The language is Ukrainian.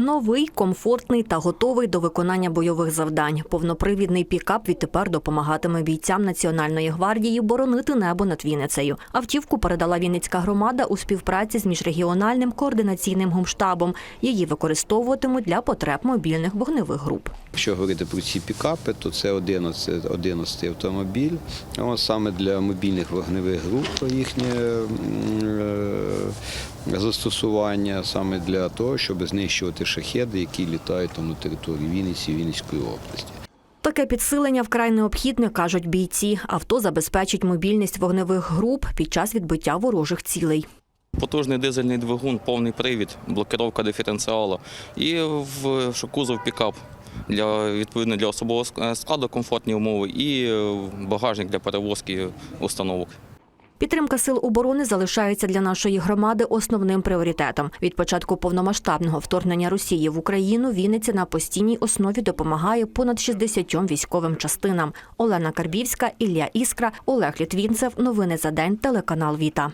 Новий, комфортний та готовий до виконання бойових завдань. Повнопривідний пікап відтепер допомагатиме бійцям Національної гвардії боронити небо над Вінницею. Автівку передала Вінницька громада у співпраці з міжрегіональним координаційним гумштабом. Її використовуватимуть для потреб мобільних вогневих груп. Якщо говорити про ці пікапи, то це 11, 11 автомобіль. Саме для мобільних вогневих груп їхнє застосування, саме для того, щоб знищувати шахеди, які літають там на території Вінниці Вінницької області. Таке підсилення вкрай необхідне, кажуть бійці. Авто забезпечить мобільність вогневих груп під час відбиття ворожих цілей. Потужний дизельний двигун, повний привід, блокировка диференціалу і в кузов пікап для відповідно для особового складу комфортні умови і е, багажник для перевозки установок. Підтримка сил оборони залишається для нашої громади основним пріоритетом. Від початку повномасштабного вторгнення Росії в Україну Вінниця на постійній основі допомагає понад 60 військовим частинам. Олена Карбівська, Ілля Іскра, Олег Літвінцев. Новини за день. Телеканал Віта.